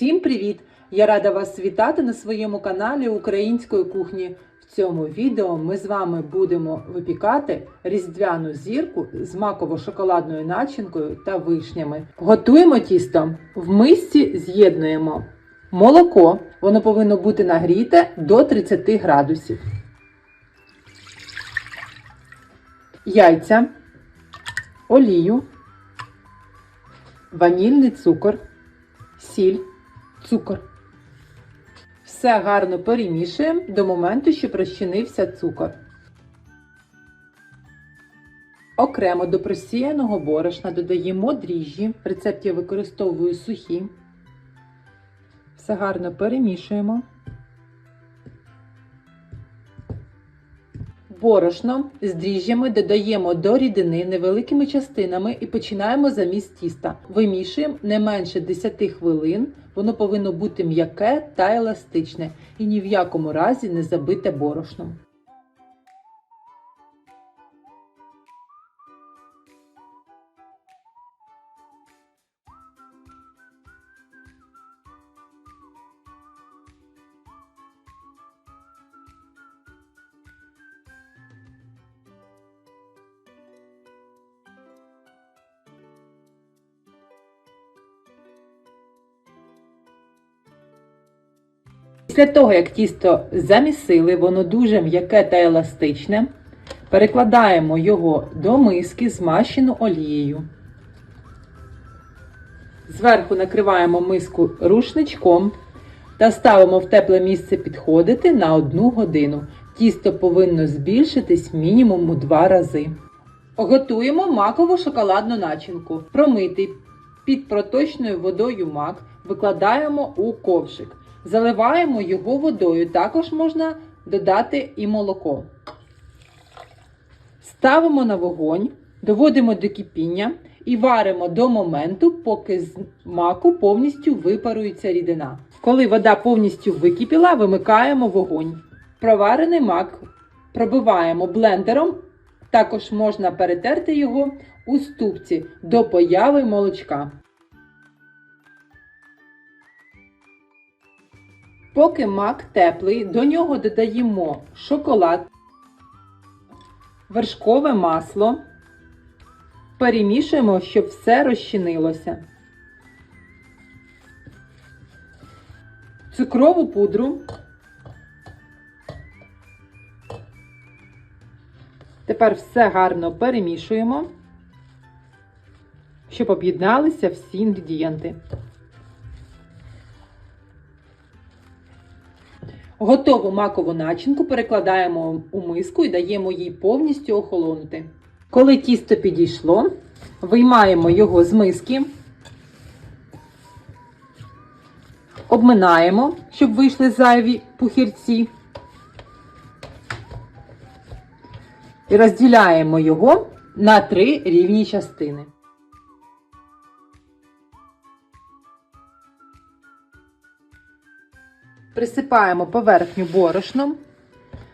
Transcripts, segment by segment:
Всім привіт! Я рада вас вітати на своєму каналі Української кухні. В цьому відео ми з вами будемо випікати різдвяну зірку з маково-шоколадною начинкою та вишнями. Готуємо тісто. В мисці з'єднуємо молоко. Воно повинно бути нагріте до 30 градусів. Яйця, олію, ванільний цукор, сіль, цукор. Все гарно перемішуємо до моменту, що розчинився цукор. Окремо до просіяного борошна додаємо дріжджі. В рецепті я використовую сухі. Все гарно перемішуємо. Борошно з дріжджями додаємо до рідини невеликими частинами і починаємо заміс тіста. Вимішуємо не менше 10 хвилин. Воно повинно бути м'яке та еластичне і ні в якому разі не забите борошном. Після того, як тісто замісили, воно дуже м'яке та еластичне, перекладаємо його до миски, змащену олією. Зверху накриваємо миску рушничком та ставимо в тепле місце підходити на 1 годину. Тісто повинно збільшитись мінімум у 2 рази. Готуємо макову шоколадну начинку. Промитий під проточною водою мак викладаємо у ковшик. Заливаємо його водою. Також можна додати і молоко. Ставимо на вогонь, доводимо до кипіння і варимо до моменту, поки з маку повністю випарується рідина. Коли вода повністю википіла, вимикаємо вогонь. Проварений мак пробиваємо блендером. Також можна перетерти його у ступці до появи молочка. Поки мак теплий, до нього додаємо шоколад, вершкове масло, перемішуємо, щоб все розчинилося. Цукрову пудру. Тепер все гарно перемішуємо, щоб об'єдналися всі інгредієнти. Готову макову начинку перекладаємо у миску і даємо їй повністю охолонути. Коли тісто підійшло, виймаємо його з миски, обминаємо, щоб вийшли зайві пухірці. І розділяємо його на три рівні частини. Присипаємо поверхню борошном,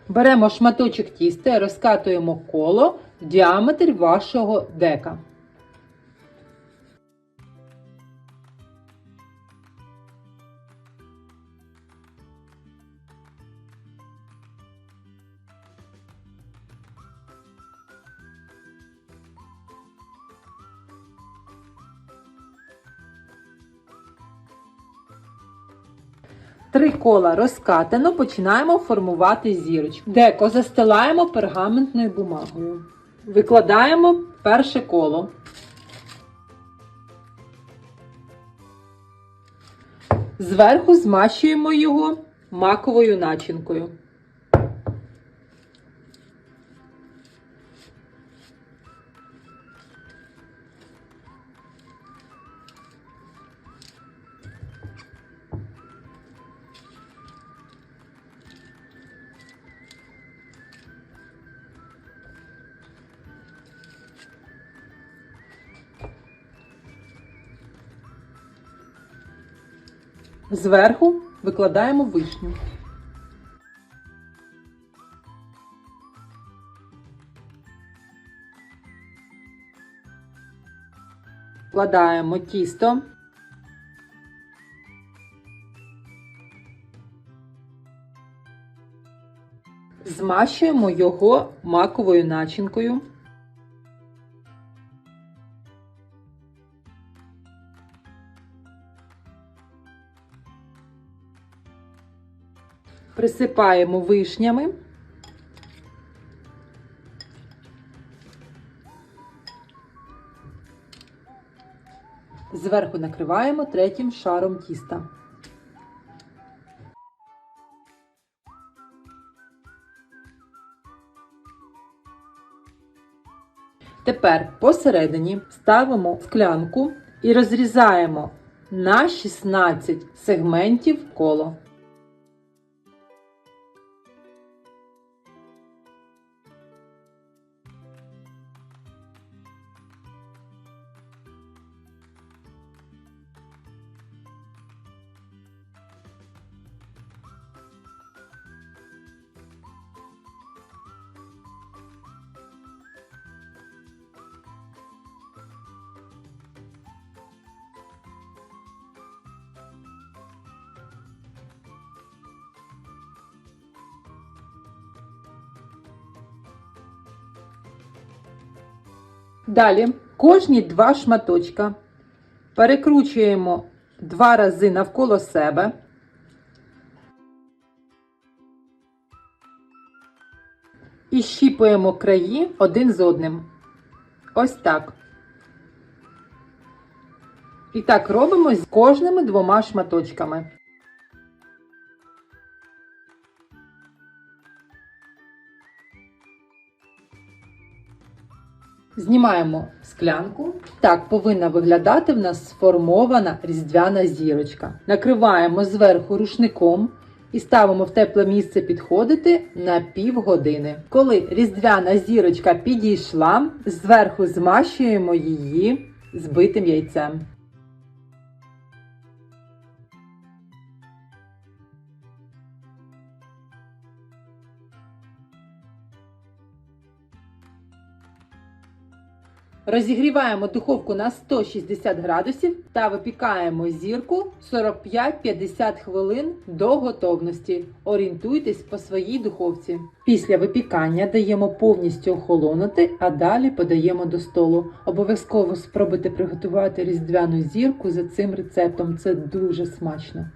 беремо шматочок тіста і розкатуємо коло в діаметр вашого дека. Три кола розкатано, починаємо формувати зірочку. Деко застилаємо пергаментною бумагою. Викладаємо перше коло. Зверху змащуємо його маковою начинкою. Зверху викладаємо вишню. Вкладаємо тісто. Змащуємо його маковою начинкою. Присипаємо вишнями. Зверху накриваємо третім шаром тіста. Тепер посередині ставимо склянку і розрізаємо на 16 сегментів коло. Далі кожні два шматочка перекручуємо два рази навколо себе. І щіпуємо краї один з одним. Ось так. І так робимо з кожними двома шматочками. Знімаємо склянку. Так повинна виглядати в нас сформована різдвяна зірочка. Накриваємо зверху рушником і ставимо в тепле місце підходити на півгодини. Коли різдвяна зірочка підійшла, зверху змащуємо її збитим яйцем. Розігріваємо духовку на 160 градусів та випікаємо зірку 45-50 хвилин до готовності. Орієнтуйтесь по своїй духовці. Після випікання даємо повністю охолонути, а далі подаємо до столу. Обов'язково спробуйте приготувати різдвяну зірку за цим рецептом. Це дуже смачно.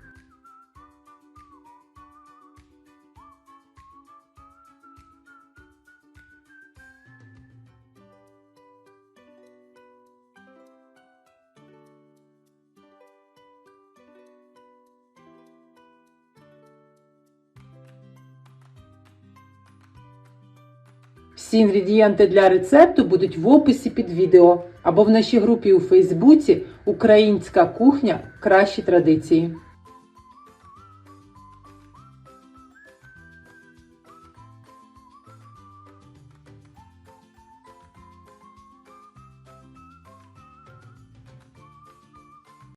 Всі інгредієнти для рецепту будуть в описі під відео або в нашій групі у Фейсбуці Українська кухня Кращі традиції.